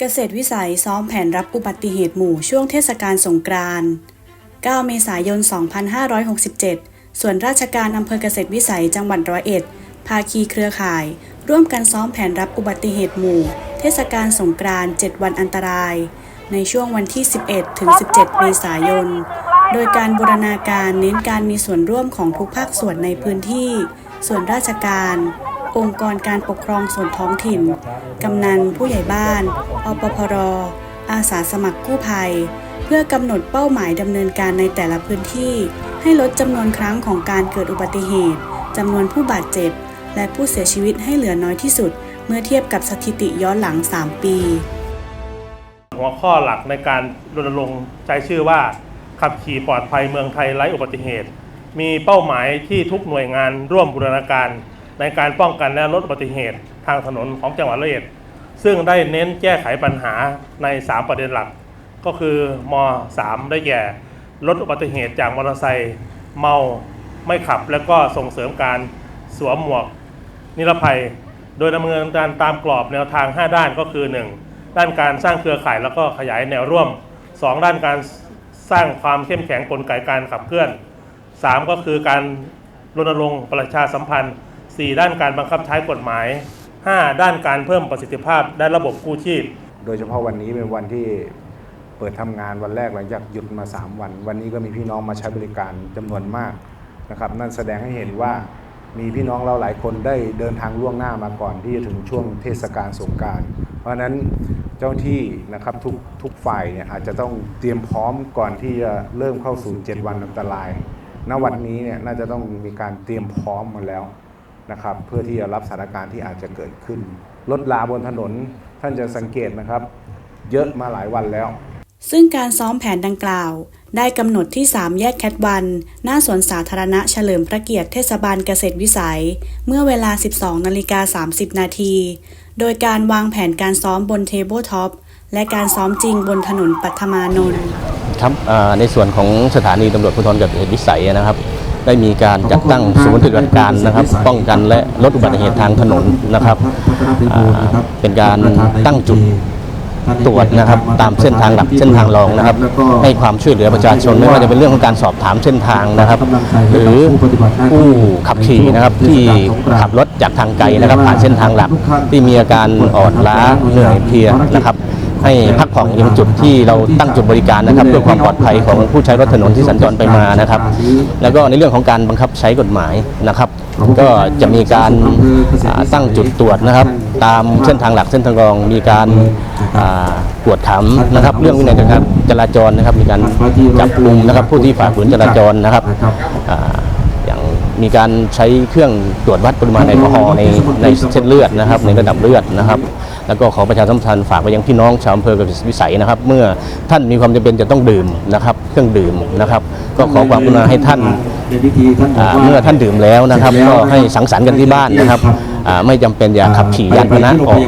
เกษตรวิสัยซ้อมแผนรับอุบัติเหตุหมู่ช่วงเทศกาลสงกรานต์ 9 เมษายน 2567 ส่วนราชการอำเภอเกษตรวิสัยจังหวัดร้อยเอ็ด ภาคีเครือข่าย ร่วมกันซ้อมแผนรับอุบัติเหตุหมู่ เทศกาลสงกรานต์ 7 วันอันตราย ในช่วงวันที่ 11 ถึง 17 เมษายน โดยการบูรณาการเน้นการมีส่วนร่วมของทุกภาคส่วนในพื้นที่ ส่วนราชการ องค์กรการปกครองส่วนท้องถิ่น กำนันผู้ใหญ่บ้าน อปพร อาสาสมัครกู้ภัย เพื่อกำหนดเป้าหมายดำเนินการในแต่ละพื้นที่ ให้ลดจำนวนครั้งของการเกิดอุบัติเหตุจำนวนผู้บาดเจ็บ และผู้เสียชีวิตให้เหลือน้อยที่สุด เมื่อเทียบกับสถิติย้อนหลัง 3 ปี หัวข้อหลักในการรณรงค์ใช้ชื่อว่า ขับขี่ปลอดภัยเมืองไทยไร้อุบัติเหตุ มีเป้าหมายที่ทุกหน่วยงานร่วมบูรณาการ ในการป้องกันและลดอุบัติเหตุทางถนนของจังหวัดระยองซึ่งได้เน้นแก้ไขปัญหาใน 3 ประเด็นหลัก ก็คือม 3 ได้แก่ลดอุบัติเหตุจากมอเตอร์ไซค์เมาไม่ขับ และก็ส่งเสริมการสวมหมวกนิรภัย โดยดำเนินการตามกรอบแนวทาง 5 ด้านก็คือ 1. ด้านการสร้างเครือข่ายแล้วก็ขยายแนวร่วม 2. ด้านการสร้างความเข้มแข็งกลไกการขับเคลื่อน 3. ก็คือการรณรงค์ประชาสัมพันธ์ 4. ด้านการบังคับใช้กฎหมาย 5. ด้านการเพิ่มประสิทธิภาพด้านระบบกู้ชีพ โดยเฉพาะวันนี้เป็นวันที่เปิดทำงานวันแรกหลังจากหยุดมา 3 วัน วันนี้ก็มีพี่น้องมาใช้บริการจำนวนมากนะครับ นั่นแสดงให้เห็นว่ามีพี่น้องเราหลายคนได้เดินทางล่วงหน้ามาก่อนที่จะถึงช่วงเทศกาลสงการ เพราะฉะนั้นเจ้าที่นะครับทุกทุกฝ่ายเนี่ยอาจจะต้องเตรียมพร้อมก่อนที่จะเริ่มเข้าสู่ 7 วันอันตราย ณวันนี้เนี่ยน่าจะต้องมีการเตรียมพร้อมมาแล้ว นะครับเพื่อที่จะรับสถานการณ์ที่อาจจะเกิดขึ้นรถลาบนถนนท่านจะสังเกตนะครับ เยอะมาหลายวันแล้ว ซึ่งการซ้อมแผนดังกล่าว ได้กำหนดที่ 3 แยกแคทวัน หน้าสวนสาธารณะเฉลิมพระเกียรติเทศบาลเกษตรวิสัย เมื่อเวลา 12นาฬิกา30 นาที โดยการวางแผนการซ้อมบนเทเบิลท็อปและการซ้อมจริงบนถนนปัทมานนท์ครับอ่าในส่วนของสถานีตำรวจภูธรเกิดเหตุวิสัยนะครับ ได้มีการจัดตั้งศูนย์ปฏิบัติการนะครับ ป้องกันและลดอุบัติเหตุทางถนนนะครับอ่าเป็นการตั้งจุดตรวจนะครับตามเส้นทางหลักเส้นทางรองนะครับ ให้ความช่วยเหลือประชาชนไม่ว่าจะเป็นเรื่องของการสอบถามเส้นทางนะครับ หรือผู้ขับขี่นะครับที่ขับรถจากทางไกลนะครับผ่านเส้นทางหลักที่มีอาการอ่อนล้าเหนื่อยเพลียนะครับ ให้พักผ่อนยังจุดที่เราตั้งจุดบริการนะครับ เพื่อความปลอดภัยของผู้ใช้รถถนนที่สัญจรไปมานะครับ แล้วก็ในเรื่องของการบังคับใช้กฎหมายนะครับ ก็จะมีการตั้งจุดตรวจนะครับ ตามเส้นทางหลักเส้นทางรอง มีการอ่ากวดขันนะครับ เรื่องวินัยการจราจรนะครับ มีการจับกลุ่มนะครับ ผู้ที่ฝ่าฝืนจราจรนะครับอ่าอย่างมีการใช้เครื่องตรวจวัดปริมาณแอลกอฮอล์ในในเส้นเลือดนะครับ ในระดับเลือดนะครับ แล้วก็ขอประชาสัมพันธ์ฝากไปยังพี่น้องชาวอำเภอกับวิสัยนะครับ เมื่อท่านมีความจำเป็นจะต้องดื่มนะครับ เครื่องดื่มนะครับ ก็ขอความกรุณาให้ท่านอ่าเมื่อท่านดื่มแล้วนะครับ ก็ให้สังสรรค์กันที่บ้านนะครับอ่าไม่จำเป็นอย่าขับขี่ยานพาหนะออก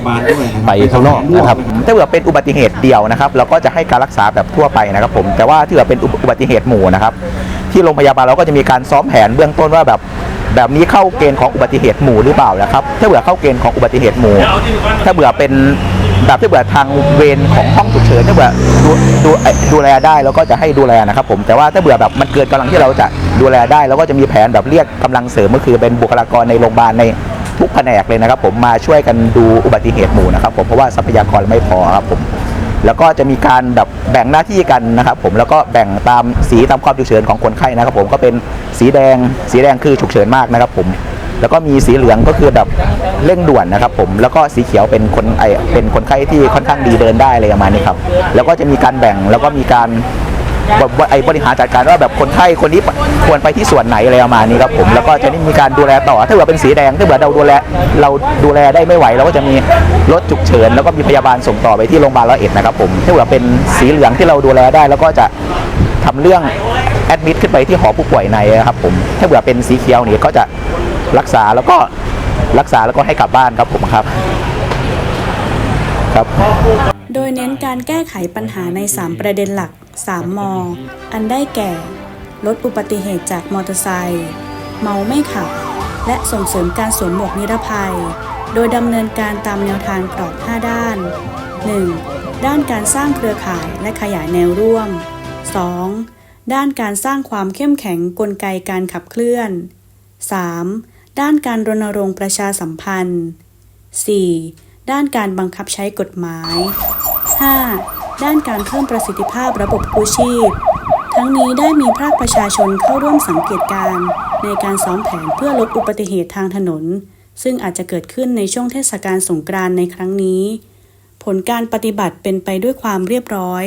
ไปข้างนอกนะครับถ้าเกิดเป็นอุบัติเหตุเดียวนะครับ เราก็จะให้การรักษาแบบทั่วไปนะครับ ผมแต่ว่าถ้าเกิดเป็นอุบัติเหตุหมู่นะครับ ที่โรงพยาบาลเราก็จะมีการซ้อมแผนเบื้องต้นว่าแบบ แบบนี้เข้าเกณฑ์ของอุบัติเหตุหมู่หรือเปล่านะครับ ถ้าเบื่อเข้าเกณฑ์ของอุบัติเหตุหมู่ ถ้าเบื่อเป็นแบบที่เบื่อทางเวรของห้องฉุกเฉินถ้าเบื่อดูดูดูแลได้เราก็จะให้ดูแลนะครับผมแต่ว่าถ้าเบื่อแบบมันเกินกำลังที่เราจะดูแลได้เราก็จะมีแผนแบบเรียกกำลังเสริมก็คือเป็นบุคลากรในโรงพยาบาลในทุกแผนกเลยนะครับ ผมมาช่วยกันดูอุบัติเหตุหมู่นะครับผมเพราะว่าทรัพยากรไม่พอครับผม แล้วก็จะมีการแบบแบ่งหน้าที่กันนะครับผมแล้วก็แบ่งตามสีตามความฉุกเฉินของคนไข้นะครับผมก็เป็นสีแดง สีแดงคือฉุกเฉินมากนะครับผมแล้วก็มีสีเหลืองก็คือแบบเร่งด่วนนะครับผมแล้วก็สีเขียวเป็นคนไอเป็นคนไข้ที่ค่อนข้างดีเดินได้อะไรประมาณนี้ครับแล้วก็จะมีการแบ่งแล้วก็มีการ ไอบริหารจัดการว่าแบบคนไข้คนนี้ควรไปที่ส่วนไหนอะไรประมาณนี้ครับผมแล้วก็จะได้มีการดูแลต่อ ถ้าเกิดเป็นสีแดงถ้าเกิดเราดูแลเราดูแลได้ไม่ไหวเราก็จะมีรถฉุกเฉินแล้วก็มีพยาบาลส่งต่อไปที่โรงพยาบาลร้อยเอ็ดนะครับผมถ้าเกิดเป็นสีเหลืองที่เราดูแลได้ แล้วก็จะทำเรื่องแอดมิดขึ้นไปที่หอผู้ป่วยในครับผมถ้าเกิดเป็นสีเขียวนี่ก็จะรักษาแล้วก็รักษาแล้วก็ให้กลับบ้านครับผมครับครับ โดยเน้นการแก้ไขปัญหาใน 3 ประเด็นหลัก 3 ม อันได้แก่ ลดอุบัติเหตุจากมอเตอร์ไซค์เมาไม่ขับ และส่งเสริมการสวมหมวกนิรภัย โดยดำเนินการตามแนวทางกรอบ 5 ด้าน 1. ด้านการสร้างเครือข่ายและขยายแนวร่วม 2. ด้านการสร้างความเข้มแข็งกลไกการขับเคลื่อน 3. ด้านการรณรงค์ประชาสัมพันธ์ 4. ด้านการบังคับใช้กฎหมาย 5. ด้านการเพิ่มประสิทธิภาพระบบกู้ชีพ ทั้งนี้ได้มีภาคประชาชนเข้าร่วมสังเกตการณ์ในการซ้อมแผนเพื่อลดอุบัติเหตุทางถนน ซึ่งอาจจะเกิดขึ้นในช่วงเทศกาลสงกรานต์ในครั้งนี้ ผลการปฏิบัติเป็นไปด้วยความเรียบร้อย